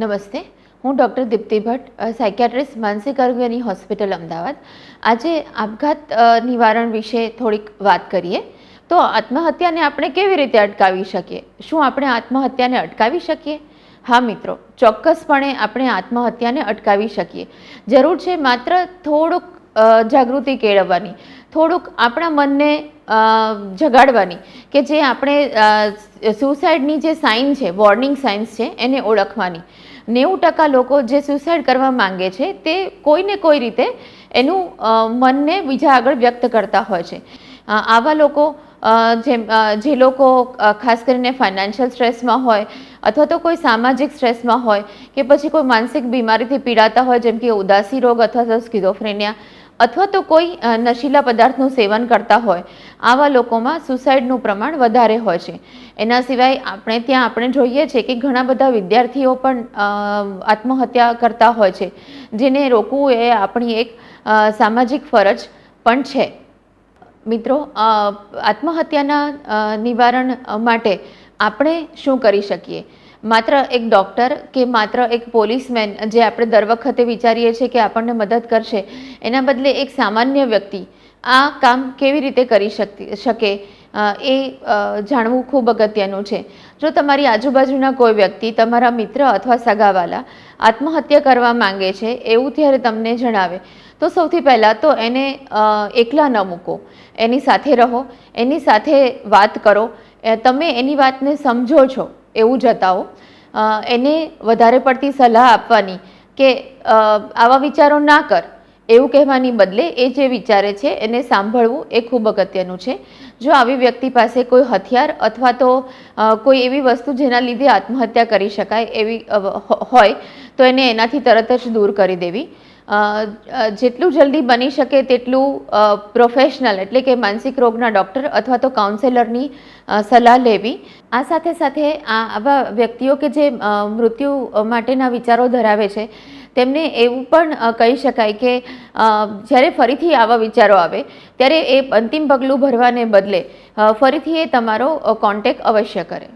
નમસ્તે. હું doctor Deepti Bhatt psychiatrist માનસિક આરોગ્યની હોસ્પિટલ અમદાવાદ. આજે આપઘાત નિવારણ વિશે થોડીક વાત કરીએ. તો આત્મહત્યાને આપણે કેવી રીતે અટકાવી શકીએ? શું આપણે આત્મહત્યાને અટકાવી શકીએ? હા, મિત્રો, ચોક્કસપણે આપણે આત્મહત્યાને અટકાવી શકીએ. જરૂર છે માત્ર થોડુંક જાગૃતિ કેળવવાની. થોડુંક આપણા મનને જગાડવાની કે જે આપણે સુસાઇડની જે સાઇન છે વોર્નિંગ સાઇન્સ છે, એને ઓળખવાની. નેવું ટકા લોકો જે સુસાઇડ કરવા માંગે છે, તે કોઈને કોઈ રીતે એનું મનને બીજા આગળ વ્યક્ત કરતા હોય છે. આવા લોકો જેમ જે લોકો ખાસ કરીને ફાઇનાન્શિયલ સ્ટ્રેસમાં હોય અથવા તો કોઈ સામાજિક સ્ટ્રેસમાં હોય કે પછી કોઈ માનસિક બીમારીથી પીડાતા હોય, જેમ કે ઉદાસી રોગ અથવા તો સ્કિઝોફ્રેનિયા અથવા તો કોઈ નશીલા પદાર્થનું સેવન કરતા હોય, આવા લોકોમાં સુસાઇડનું પ્રમાણ વધારે હોય છે. એના સિવાય આપણે ત્યાં આપણે જોઈએ છે કે ઘણા બધા વિદ્યાર્થીઓ પણ આત્મહત્યા કરતા હોય છે, જેને રોકવું એ આપણી એક સામાજિક ફરજ પણ છે. મિત્રો આત્મહત્યાના નિવારણ માટે આપણે શું કરી શકીએ? માત્ર એક ડૉક્ટર કે માત્ર એક પોલીસમેન જે આપણે દર વખતે વિચારીએ છીએ કે આપણને મદદ કરશે, એના બદલે એક સામાન્ય વ્યક્તિ આ કામ કેવી રીતે કરી શકતી, શકે એ જાણવું ખૂબ અગત્યનું છે. જો તમારી આજુબાજુના કોઈ વ્યક્તિ તમારા મિત્ર અથવા સગાવાલા આત્મહત્યા કરવા માંગે છે એવું ત્યારે તમને જણાવે, તો સૌથી પહેલાં તો એને એકલા ન મૂકો. એની સાથે રહો, એની સાથે વાત કરો તમે એની વાતને સમજો છો. એવું જતાઓ એને વધારે પડતી સલાહ આપવાની કે આવા વિચારો ના કર. એવું કહેવાની બદલે એ જે વિચારે છે એને સાંભળવું એ ખૂબ અગત્યનું છે. જો આવી વ્યક્તિ પાસે કોઈ હથિયાર અથવા તો કોઈ એવી વસ્તુ જેના લીધે આત્મહત્યા કરી શકાય એવી હોય, તો એને એનાથી તરત જ દૂર કરી દેવી. જેટલું જલ્દી બની શકે તેટલું પ્રોફેશનલ એટલે કે માનસિક રોગના ડૉક્ટર અથવા તો કાઉન્સેલરની સલાહ લેવી. આ સાથે સાથે આ આવા વ્યક્તિઓ કે જે મૃત્યુ માટેના વિચારો ધરાવે છે, તેમને એવું પણ કહી શકાય કે જ્યારે ફરીથી આવા વિચારો આવે, ત્યારે એ અંતિમ પગલું ભરવાને બદલે ફરીથી એ તમારો કોન્ટેક અવશ્ય કરે.